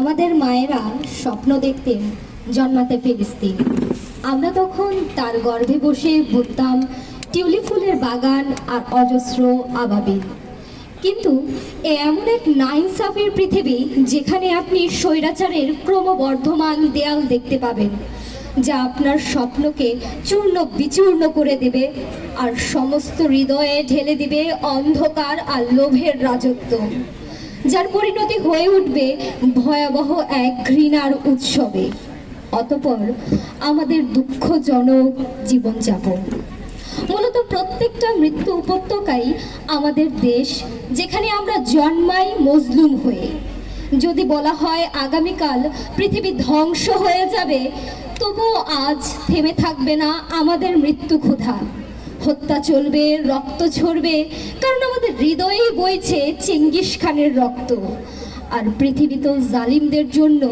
আমাদের মায়েরা স্বপ্ন দেখতেন জন্মাতে ফিলিস্তিন আমরা তখন তার গর্ভে বসে বুঝতাম টিউলিপ ফুলের বাগান আর অজস্র আবাবিল। কিন্তু এ এমন এক নাইনসাফের পৃথিবী যেখানে আপনি স্বৈরাচারের ক্রমবর্ধমান দেয়াল দেখতে পাবেন, যা আপনার স্বপ্নকে চূর্ণ বিচূর্ণ করে দেবে আর সমস্ত হৃদয়ে ঢেলে দিবে অন্ধকার আর লোভের রাজত্ব। যার পরিণতি হয়ে উঠবে ভয়াবহ এক ঘৃণার উৎসবে। অতপর আমাদের দুঃখজনক জীবনযাপন। মূলত প্রত্যেকটা মৃত্যু উপত্যকাই আমাদের দেশ, যেখানে আমরা জন্মাই মজলুম হয়ে। যদি বলা হয় আগামীকাল পৃথিবী ধ্বংস হয়ে যাবে, তবুও আজ থেমে থাকবে না আমাদের মৃত্যু ক্ষুধা। হত্যা চলবে, রক্ত ঝরবে, কারণ আমাদের হৃদয়েই বইছে চেঙ্গিস খানের রক্ত। আর পৃথিবী তো জালিমদের জন্য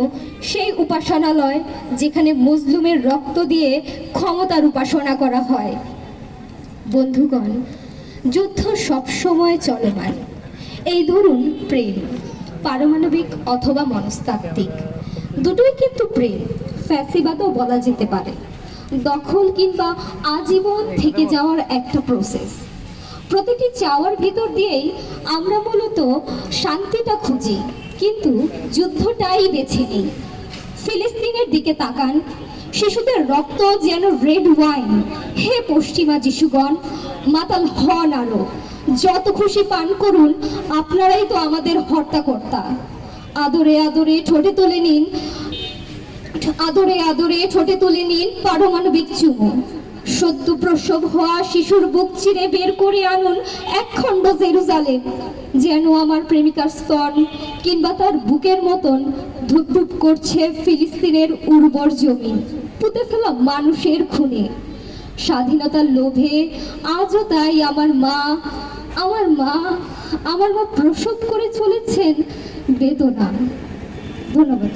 সেই উপাসনালয় যেখানে মজলুমের রক্ত দিয়ে ক্ষমতার উপাসনা করা হয়। বন্ধুগণ, যুদ্ধ সবসময় চলমান এই ধরুন প্রেম, পারমাণবিক অথবা মনস্তাত্ত্বিক। দুটোই কিন্তু প্রেম, ফ্যাসিবাদও বলা যেতে পারে। দখল কিংবা আজীবন থেকে যাওয়ার একটা প্রসেস প্রতিটি চাওয়ার ভিতর দিয়েই আমরা মূলত শান্তিটা খুঁজি, কিন্তু যুদ্ধটাই বেছে নিই। ফিলিস্তিনের দিকে তাকান, শিশুদের রক্ত যেন রেড ওয়াইন হে পশ্চিমা যিশুগণ, মাতাল হন আরও যত খুশি পান করুন, আপনারাই তো আমাদের হর্তাকর্তা। আদরে আদরে ঠোঁটে তুলে নিন আদরে আদরে ঠোঁটে তুলে নিন পারমাণবিক চুমু সদ্য প্রসব হওয়া শিশুর বুক চিরে বের করে আনুন একখণ্ড জেরুজালেম, যেন আমার প্রেমিকার স্তন কিংবা তার বুকের মতন ধুপধুপ করছে ফিলিস্তিনের উর্বর জমি। পুঁতে ফেলা মানুষের খুনে। স্বাধীনতার লোভে আজও তাই আমার মা আমার মা আমার মা প্রসব করে চলেছেন বেদনা। ধন্যবাদ।